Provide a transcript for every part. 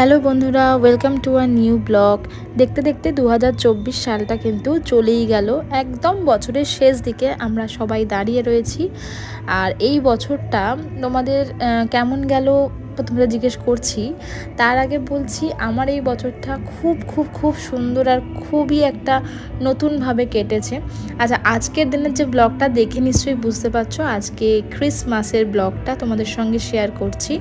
Hello বন্ধুরা welcome to a new blog দেখতে দেখতে দু হাজার চব্বিশ সালটা কিন্তু চলেই গেল। একদম বছরের শেষ দিকে আমরা সবাই দাঁড়িয়ে রয়েছি। আর এই বছরটা তোমাদের কেমন গেল? তোমরা জিজ্ঞেস করছি, তার আগে বলছি আমার এই বছরটা খুব খুব খুব সুন্দর আর খুবই একটা নতুনভাবে কেটেছে। আচ্ছা আজকের দিনের যে ব্লগটা দেখে নিশ্চয়ই বুঝতে পারছ, আজকে ক্রিসমাসের ব্লগটা তোমাদের সঙ্গে শেয়ার করছি।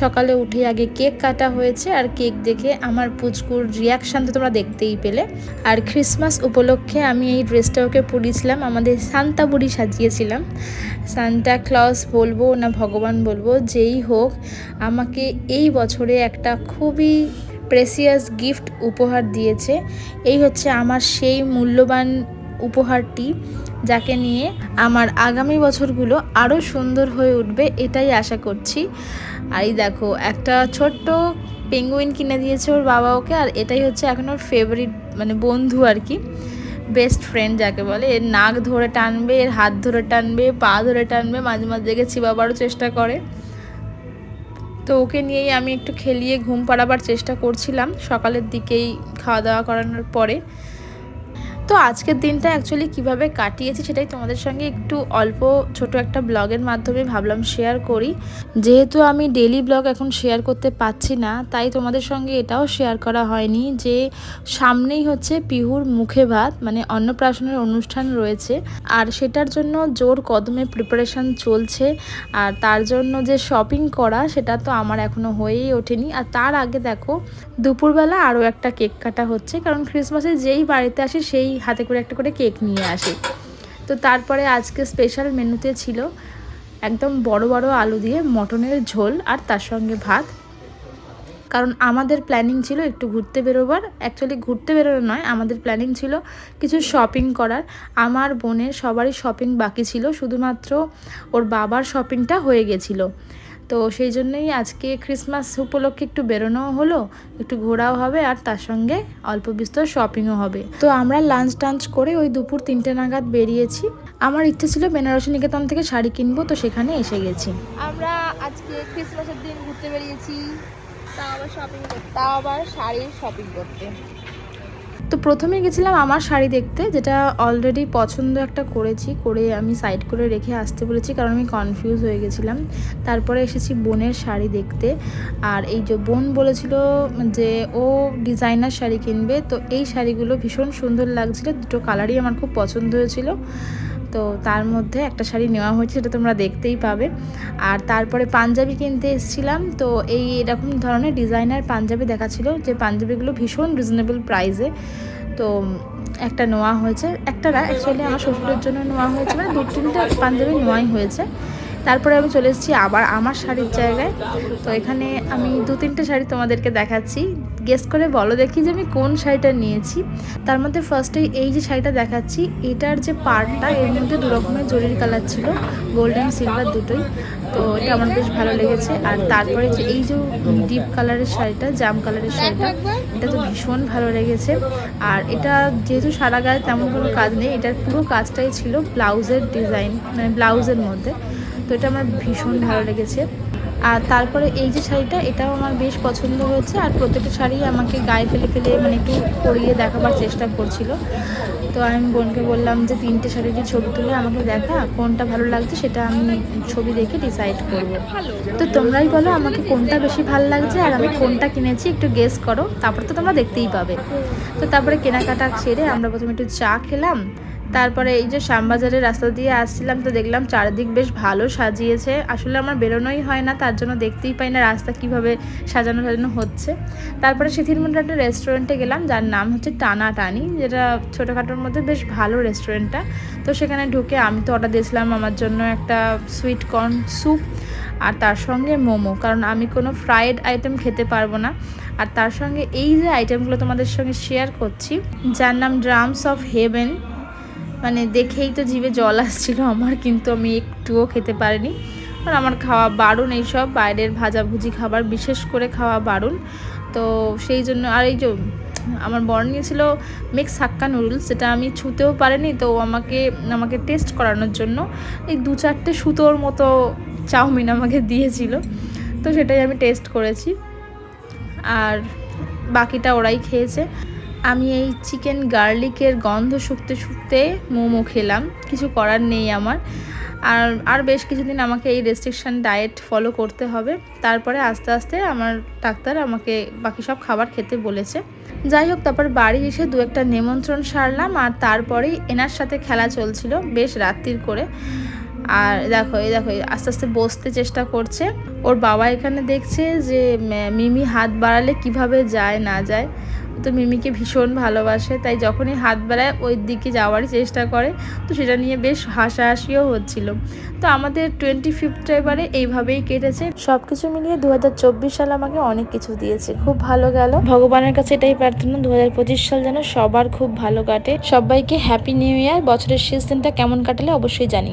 সকালে উঠে আগে কেক কাটা হয়েছে আর কেক দেখে আমার পুচকুর রিয়াকশান তো তোমরা দেখতেই পেলে। আর ক্রিসমাস উপলক্ষে আমি এই ড্রেসটা ওকে পরিয়েছিলাম, আমাদের সান্তা বুড়ি সাজিয়েছিলাম। সান্তা ক্লজ বলব না ভগবান বলব, যেই হোক আমাকে এই বছরে একটা খুবই প্রেসিয়াস গিফট উপহার দিয়েছে। এই হচ্ছে আমার সেই মূল্যবান উপহারটি, যাকে নিয়ে আমার আগামী বছরগুলো আরও সুন্দর হয়ে উঠবে এটাই আশা করছি। আর এই দেখো, একটা ছোট্ট পেঙ্গুইন কিনে দিয়েছে ওর বাবা ওকে, আর এটাই হচ্ছে এখন ওর ফেভারিট মানে বন্ধু আর কি বেস্ট ফ্রেন্ড যাকে বলে। এর নাক ধরে টানবে, এর হাত ধরে টানবে, পা ধরে টানবে, মাঝে মাঝে দেখে চিবাবারও চেষ্টা করে। তো ওকে নিয়েই আমি একটু খেলিয়ে ঘুম পাড়াবার চেষ্টা করছিলাম। সকালের দিকেই খাওয়া দাওয়া করানোর পরে। তো আজকের দিনটা অ্যাকচুয়ালি কীভাবে কাটিয়েছি সেটাই তোমাদের সঙ্গে একটু অল্প ছোট একটা ব্লগের মাধ্যমে ভাবলাম শেয়ার করি। যেহেতু আমি ডেলি ব্লগ এখন শেয়ার করতে পারছি না, তাই তোমাদের সঙ্গে এটাও শেয়ার করা হয়নি যে সামনেই হচ্ছে পিহুর মুখে ভাত মানে অন্নপ্রাশনের অনুষ্ঠান রয়েছে। আর সেটার জন্য জোর কদমে প্রিপারেশান চলছে। আর তার জন্য যে শপিং করা, সেটা তো আমার এখনও হয়েই ওঠেনি। আর তার আগে দেখো, দুপুরবেলা আরও একটা কেক কাটা হচ্ছে। কারণ ক্রিসমাসে যেই বাড়িতে আসে, সেই হাতে করে একটা করে কেক নিয়ে আসে। তো তারপরে আজকে স্পেশাল মেনুতে ছিল একদম বড় বড় আলু দিয়ে মটনের ঝোল আর তার সঙ্গে ভাত। কারণ আমাদের প্ল্যানিং ছিল একটু ঘুরতে বেরোবার। অ্যাকচুয়ালি ঘুরতে বেরোনো নয়, আমাদের প্ল্যানিং ছিল কিছু শপিং করার। আমার বোনের সবারই শপিং বাকি ছিল, শুধুমাত্র ওর বাবার শপিংটা হয়ে গেছিল। তো সেই জন্যই আজকে ক্রিসমাস উপলক্ষে একটু বেরোনোও হলো, একটু ঘোরাও হবে আর তার সঙ্গে অল্প বিস্তর শপিংও হবে। তো আমরা লাঞ্চ টাঞ্চ করে ওই দুপুর তিনটে নাগাদ বেরিয়েছি। আমার ইচ্ছে ছিল বেনারসি নিকেতন থেকে শাড়ি কিনবো, তো সেখানে এসে গেছি। আমরা আজকে ক্রিসমাসের দিন ঘুরতে বেরিয়েছি, তাও আবার শপিং করতে, তাও আবার শাড়ির শপিং করতে। তো প্রথমে গেছিলাম আমার শাড়ি দেখতে, যেটা অলরেডি পছন্দ একটা করেছি, করে আমি সাইড করে রেখে আসতে বলেছি কারণ আমি কনফিউজ হয়ে গেছিলাম। তারপরে এসেছি বোনের শাড়ি দেখতে, আর এই যে বোন বলেছিল যে ও ডিজাইনার শাড়ি কিনবে, তো এই শাড়িগুলো ভীষণ সুন্দর লাগছিল, দুটো কালারই আমার খুব পছন্দ হয়েছিল। তো তার মধ্যে একটা শাড়ি নেওয়া হয়েছে, সেটা তোমরা দেখতেই পাবে। আর তারপরে পাঞ্জাবি কিনতে এসেছিলাম, তো এই এরকম ধরনের ডিজাইনার পাঞ্জাবি দেখাচ্ছিল যে পাঞ্জাবিগুলো ভীষণ রিজনেবল প্রাইসে তো একটা নেওয়া হয়েছে, একটা না অ্যাকচুয়ালি আমার শ্বশুরের জন্য নেওয়া হয়েছে মানে দু তিনটা পাঞ্জাবি নেওয়াই হয়েছে। তারপরে আমি চলে এসেছি আবার আমার শাড়ির জায়গায়। তো এখানে আমি দু তিনটে শাড়ি তোমাদেরকে দেখাচ্ছি। গেস করে বলো দেখি যে আমি কোন শাড়িটা নিয়েছি। তার মধ্যে ফার্স্টে এই যে শাড়িটা দেখাচ্ছি, এটার যে পার্টটা এর মধ্যে দু রকমের জরির কালার ছিল গোল্ডেন সিলভার দুটোই। তো এটা আমার বেশ ভালো লেগেছে। আর তারপরে যে এই যে ডিপ কালারের শাড়িটা জাম কালারের শাড়িটা, এটা তো ভীষণ ভালো লেগেছে। আর এটা যেহেতু সারা গায়ে তেমন কোনো কাজ নেই এটার পুরো কাজটাই ছিল ব্লাউজের ডিজাইন মানে ব্লাউজের মধ্যে। তো এটা আমার ভীষণ ভালো লেগেছে। আর তারপরে এই যে শাড়িটা, এটাও আমার বেশ পছন্দ হয়েছে। আর প্রত্যেকটা শাড়ি আমাকে গায়ে ফেলে ফেলে মানে একটু পরিয়ে দেখাবার চেষ্টা করছিল। তো আমি বোনকে বললাম যে, তিনটে শাড়ির ছবি তুলে আমাকে দেখা, কোনটা ভালো লাগছে সেটা আমি ছবি দেখে ডিসাইড করব। তো তোমরাই বলো আমাকে কোনটা বেশি ভালো লাগছে, আর আমি কোনটা কিনেছি একটু গেস করো। তারপর তো তোমরা দেখতেই পাবে। তো তারপরে কেনাকাটা সেরে আমরা প্রথমে একটু চা খেলাম। তারপরে এই যে শ্যামবাজারের রাস্তা দিয়ে আসছিলাম তো দেখলাম চারিদিক বেশ ভালো সাজিয়েছে। আসলে আমার বেরোনোই হয় না, তার জন্য দেখতেই পাই না রাস্তা কীভাবে সাজানো সাজানো হচ্ছে। তারপরে সিথিরমন্ডল একটা রেস্টুরেন্টে গেলাম, যার নাম হচ্ছে টানা টানি যেটা ছোটোখাটোর মধ্যে বেশ ভালো রেস্টুরেন্টটা তো সেখানে ঢুকে আমি তো অর্ডার দিয়েছিলাম আমার জন্য একটা সুইট কর্ন স্যুপ আর তার সঙ্গে মোমো, কারণ আমি কোনো ফ্রায়েড আইটেম খেতে পারব না। আর তার সঙ্গে এই যে আইটেমগুলো তোমাদের সঙ্গে শেয়ার করছি, যার নাম ড্রামস অফ হেভেন মানে দেখেই তো জিভে জল আসছিল আমার, কিন্তু আমি একটুও খেতে পারিনি। আর আমার খাওয়া বারণ এইসব, বাইরের ভাজাভুজি খাবার, বিশেষ করে খাওয়া বারণ। তো সেই জন্য, আর এই যে আমার বর নিয়েছিল মিক্স হাক্কা নুডলস যেটা আমি ছুতেও পারিনি, তো আমাকে আমাকে টেস্ট করানোর জন্য এই দু চারটে সুতোর মতো চাউমিন আমাকে দিয়েছিল। তো সেটাই আমি টেস্ট করেছি। আর বাকিটা ওরাই খেয়েছে। আমি এই চিকেন গার্লিকের গন্ধ শুকতে শুকতে মোমো খেলাম। কিছু করার নেই আমার। আর আর বেশ কিছুদিন আমাকে এই রেস্ট্রিকশান ডায়েট ফলো করতে হবে। তারপরে আস্তে আস্তে আমার ডাক্তার আমাকে বাকি সব খাবার খেতে বলেছে। যাই হোক, তারপর বাড়ি এসে দু একটা নিমন্ত্রণ সারলাম আর তারপরেই এনার সাথে খেলা চলছিল বেশ রাত্রির করে। আর দেখো, এই দেখো, আস্তে আস্তে বসতে চেষ্টা করছে। ওর বাবা এখানে দেখছে যে মিমি হাত বাড়ালে কীভাবে যায় না যায়। তো মিমিকে ভীষণ ভালোবাসে তাই যখনই হাত বেড়ায় ওই দিকে যাওয়ারই চেষ্টা করে। তো সেটা নিয়ে বেশ হাসাহাসিও হচ্ছিল। তো আমাদের টোয়েন্টি ফিফথ এবারে এইভাবেই কেটেছে। সব কিছু মিলিয়ে দু সাল আমাকে অনেক কিছু দিয়েছে। খুব ভালো গেল। ভগবানের কাছে এটাই প্রার্থনা দু হাজার পঁচিশ সাল যেন সবার খুব ভালো কাটে। সবাইকে হ্যাপি নিউ ইয়ার বছরের শেষ দিনটা কেমন কাটালে অবশ্যই জানি।